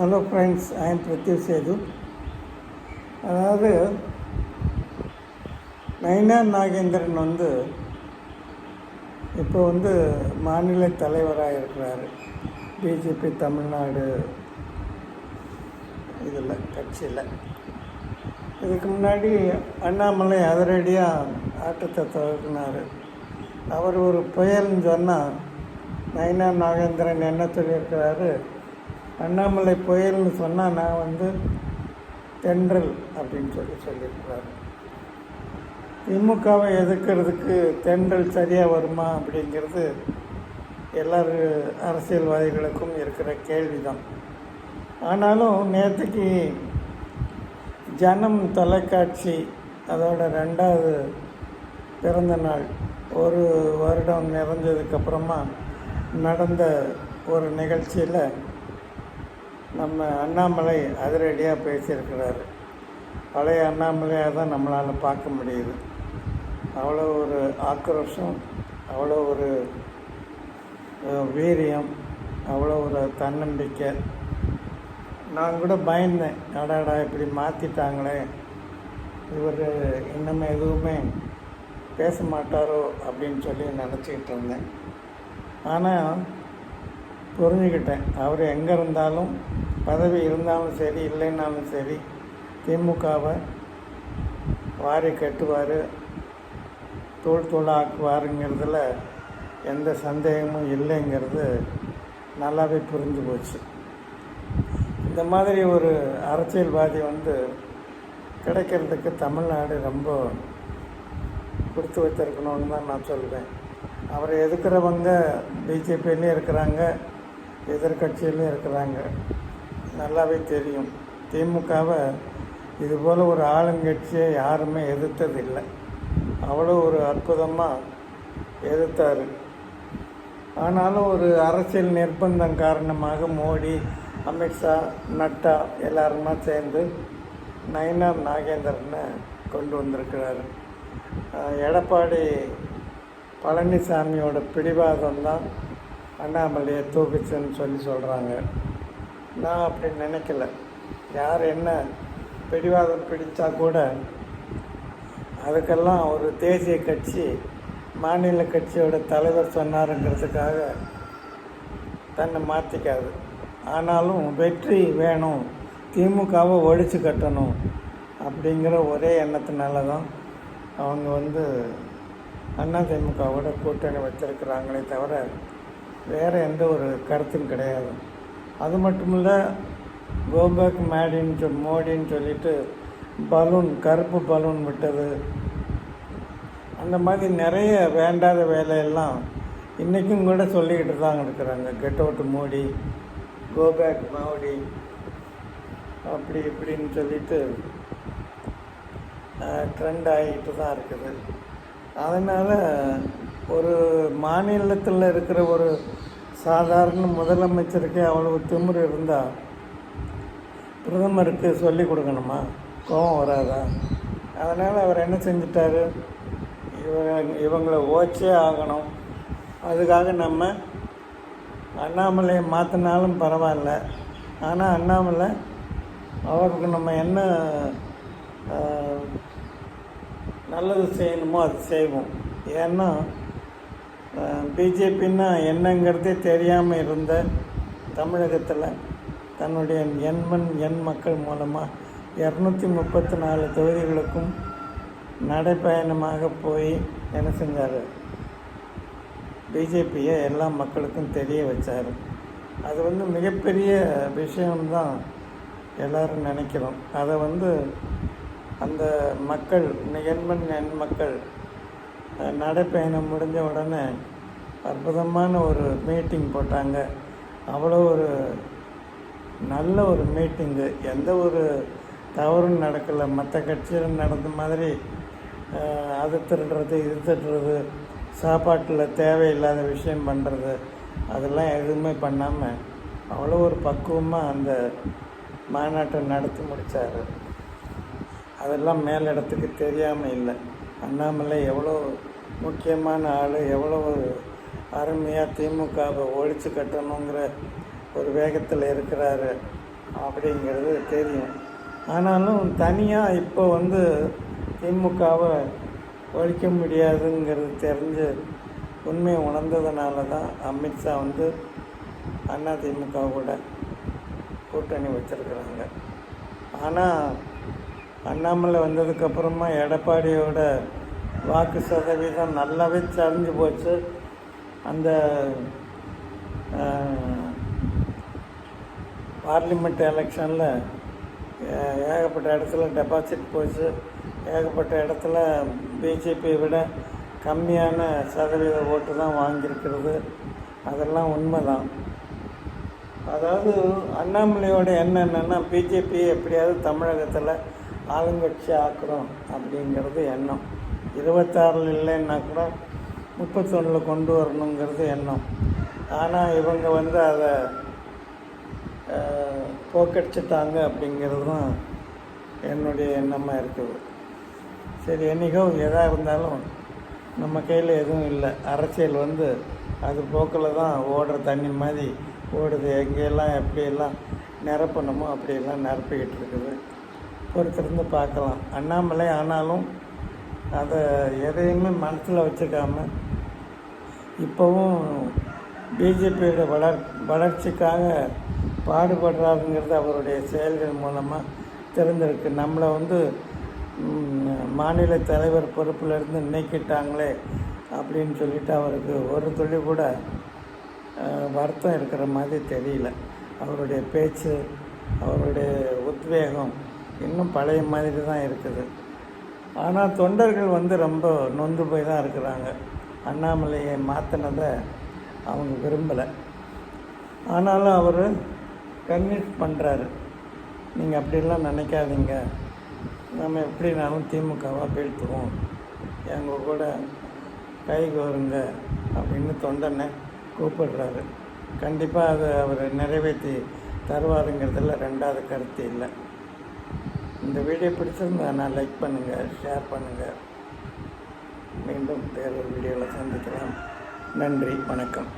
Hello friends I am Pratyush Sethu அதாவது நயினார் நாகேந்திரன் வந்து இப்போ வந்து மாநில தலைவராக இருக்கிறாரு. பிஜேபி தமிழ்நாடு இதில் கட்சியில். இதுக்கு முன்னாடி அண்ணாமலை அதிரடியாக ஆட்டத்தை துவக்கினார் அவர் ஒரு புயல்னு சொன்னால் நயினார் நாகேந்திரன் என்ன சொல்லியிருக்கிறாரு? அண்ணாமலை புயல்னு சொன்னால் நான் வந்து தென்றல் அப்படின்னு சொல்லி சொல்லியிருக்கிறாரு. திமுகவை எதிர்க்கிறதுக்கு தென்றல் சரியாக வருமா அப்படிங்கிறது எல்லார் அரசியல்வாதிகளுக்கும் இருக்கிற கேள்வி தான் ஆனாலும் நேற்றுக்கு ஜனம் தொலைக்காட்சி அதோட ரெண்டாவது பிறந்த நாள் ஒரு வருடம் நிறைஞ்சதுக்கப்புறமா நடந்த ஒரு நிகழ்ச்சியில் நம்ம அண்ணாமலை அதிரடியாக பேசியிருக்கிறாரு. பழைய அண்ணாமலையாக தான் நம்மளால் பார்க்க முடியுது. அவ்வளோ ஒரு ஆக்ரோஷம் அவ்வளோ ஒரு வீரியம் அவ்வளோ ஒரு தன்னம்பிக்கை. நான் கூட பயந்தேன். அடாடா இப்படி மாற்றிட்டாங்களே இவர் இன்னுமே எதுவுமே பேச மாட்டாரோ அப்படின்னு சொல்லி நினச்சிக்கிட்டு இருந்தேன். ஆனால் புரிஞ்சுக்கிட்டேன். அவர் எங்கே இருந்தாலும் பதவி இருந்தாலும் சரி இல்லைன்னாலும் சரி திமுகவை வாரி கட்டுவார் தோல் தோளாக்குவாருங்கிறதுல எந்த சந்தேகமும் இல்லைங்கிறது நல்லாவே புரிஞ்சு போச்சு. இந்த மாதிரி ஒரு அரசியல்வாதி வந்து கிடைக்கிறதுக்கு தமிழ்நாடு ரொம்ப கொடுத்து வச்சிருக்கணும்னு தான் நான் சொல்வேன். அவரை எதுக்குறவங்க பிஜேபியிலையும் இருக்கிறாங்க எதிர்கட்சியிலும் இருக்கிறாங்க. நல்லாவே தெரியும். திமுகவை இதுபோல் ஒரு ஆளுங்கட்சியை யாருமே எதிர்த்ததில்லை. அவ்வளோ ஒரு அற்புதமாக எதிர்த்தார். ஆனாலும் ஒரு அரசியல் நிர்பந்தம் காரணமாக மோடி அமித்ஷா நட்டா எல்லாருமா சேர்ந்து நயினார் நாகேந்திரனை கொண்டு வந்திருக்கிறாரு. எடப்பாடி பழனிசாமியோட பிடிவாதம் தான் அண்ணாமலையை தூக்குச்சுன்னு சொல்லி சொல்கிறாங்க நான் அப்படி நினைக்கல. யார் என்ன பிடிவாதம் பிடித்தா கூட அதுக்கெல்லாம் ஒரு தேசிய கட்சி மாநில கட்சியோட தலைவர் சொன்னாருங்கிறதுக்காக தன்னை மாற்றிக்காது ஆனாலும் வெற்றி வேணும். திமுகவை ஒழிச்சு கட்டணும் அப்படிங்கிற ஒரே எண்ணத்தினால தான் அவங்க வந்து அண்ணா திமுகவோட கூட்டணி வச்சிருக்கிறாங்களே தவிர வேறு எந்த ஒரு கருத்தும் கிடையாது. அது மட்டும் இல்லை கோபேக் மேடின்னு சொல் மோடின்னு சொல்லிட்டு பலூன் கருப்பு பலூன் விட்டது. அந்த மாதிரி நிறைய வேண்டாத வேலையெல்லாம் இன்றைக்கும் கூட சொல்லிக்கிட்டு தான் இருக்கிறாங்க. Get out Modi go back Modi அப்படி இப்படின்னு சொல்லிட்டு ட்ரெண்ட் ஆகிட்டு தான் இருக்குது. அதனால் ஒரு மாநிலத்தில் இருக்கிற ஒரு சாதாரண முதலமைச்சருக்கே அவ்வளவு திமிரு இருந்தால் பிரதமருக்கு சொல்லி கொடுக்கணுமா? கோபம் வராதா? அதனால் அவர் என்ன செஞ்சிட்டாரு? இவங்க இவங்களை ஓச்சே ஆகணும். அதுக்காக நம்ம அண்ணாமலையை மாற்றினாலும் பரவாயில்ல. ஆனால் அண்ணாமலை அவருக்கு நம்ம என்ன நல்லது செய்யணுமோ அது செய்வோம். ஏன்னா பிஜேபின்னா என்னங்கிறதே தெரியாமல் இருந்த தமிழகத்தில் தன்னுடைய எண்மண் எண் மக்கள் மூலமாக இரநூத்தி முப்பத்தி நாலு தொகுதிகளுக்கும் நடைப்பயணமாக போய் என்ன செஞ்சார்? பிஜேபியை எல்லா மக்களுக்கும் தெரிய வச்சார். அது வந்து மிகப்பெரிய விஷயம்தான் எல்லாரும் நினைக்கிறோம். அதை வந்து அந்த மக்கள் எண்மண் எண் மக்கள் நடைப்பயணம் முடிஞ்ச உடனே அற்புதமான ஒரு மீட்டிங் போட்டாங்க. அவ்வளோ ஒரு நல்ல ஒரு மீட்டிங்கு எந்த ஒரு தவறும் நடக்கலை. மற்ற கட்சியில் நடந்த மாதிரி அது திருடுறது இது திருடுறது சாப்பாட்டில் தேவையில்லாத விஷயம் பண்ணுறது அதெல்லாம் எதுவுமே பண்ணாமல் அவ்வளோ ஒரு பக்குவமாக அந்த மாநாட்டை நடத்தி முடித்தார் அதெல்லாம் மேலிடத்துக்கு தெரியாமல் இல்லை. அண்ணாமலை எவ்வளோ முக்கியமான ஆள் எவ்வளோ ஒரு அருமையாக திமுகவை ஒழிச்சு கட்டணுங்கிற ஒரு வேகத்தில் இருக்கிறாரு அப்படிங்கிறது தெரியும். ஆனாலும் தனியாக இப்போ வந்து திமுகவை ஒழிக்க முடியாதுங்கிறது தெரிஞ்சு உண்மையை உணர்ந்ததுனால தான் அமித்ஷா வந்து அண்ணா திமுக கூட கூட்டணி வச்சுருக்குறாங்க. ஆனால் அண்ணாமலை வந்ததுக்கப்புறமா எடப்பாடியோட வாக்கு சதவீதம் நல்லாவே சரிஞ்சு போச்சு. அந்த பார்லிமெண்ட் எலெக்ஷனில் ஏகப்பட்ட இடத்துல டெபாசிட் போச்சு. ஏகப்பட்ட இடத்துல பிஜேபியை விட கம்மியான சதவீத ஓட்டு தான் வாங்கியிருக்கிறது. அதெல்லாம் உண்மை தான் அதாவது அண்ணாமலையோட எண்ணம் என்னென்னா பிஜேபி எப்படியாவது தமிழகத்தில் ஆளுங்கட்சி ஆக்குறோம் அப்படிங்கிறது எண்ணம். இருபத்தாறில் இல்லைன்னா கூட முப்பத்தொன்னில் கொண்டு வரணுங்கிறது எண்ணம். ஆனால் இவங்க வந்து அதை போக்கடிச்சிட்டாங்க அப்படிங்கிறது தான் என்னுடைய எண்ணமாக இருக்குது. சரி என்றைக்கோ எதாக இருந்தாலும் நம்ம கையில் எதுவும் இல்லை. அரசியல் வந்து அது போக்கில் தான் ஓடுற தண்ணி மாதிரி ஓடுது. எங்கெல்லாம் எப்படியெல்லாம் நிரப்பணுமோ அப்படியெல்லாம் நிரப்பிக்கிட்டு இருக்குது. பொறுத்திருந்து பார்க்கலாம். அண்ணாமலை ஆனாலும் அதை எதையுமே மனசில் வச்சுக்காம இப்போவும் பிஜேபியோட வளர் வளர்ச்சிக்காக பாடுபடுறாருங்கிறது அவருடைய செயல்கள் மூலமாக தெரிஞ்சிருக்கு. நம்மளை வந்து மாநில தலைவர் பொறுப்பிலிருந்து நீக்கிட்டாங்களே அப்படின்னு சொல்லிட்டு அவருக்கு ஒரு துளி கூட வருத்தம் இருக்கிற மாதிரி தெரியல. அவருடைய பேச்சு அவருடைய உத்வேகம் இன்னும் பழைய மாதிரி தான் இருக்குது. ஆனால் தொண்டர்கள் வந்து ரொம்ப நொந்து போய் தான் இருக்கிறாங்க. அண்ணாமலையை மாற்றினதை அவங்க விரும்பலை. ஆனாலும் அவர் கன்வின்ஸ் பண்ணுறாரு நீங்கள் அப்படிலாம் நினைக்காதீங்க. நம்ம எப்படினாலும் திமுகவாக வீழ்த்துவோம். எங்கள் கூட கை கோருங்க அப்படின்னு தொண்டனை கூப்பிடுறாரு. கண்டிப்பாக அதை அவர் நிறைவேற்றி தருவாருங்கிறதுல ரெண்டாவது கருத்து இல்லை. இந்த வீடியோ பிடிச்சிருந்தா லைக் பண்ணுங்கள் ஷேர் பண்ணுங்கள் மீண்டும் வேறொரு வீடியோவில் சந்திக்கலாம். நன்றி வணக்கம்.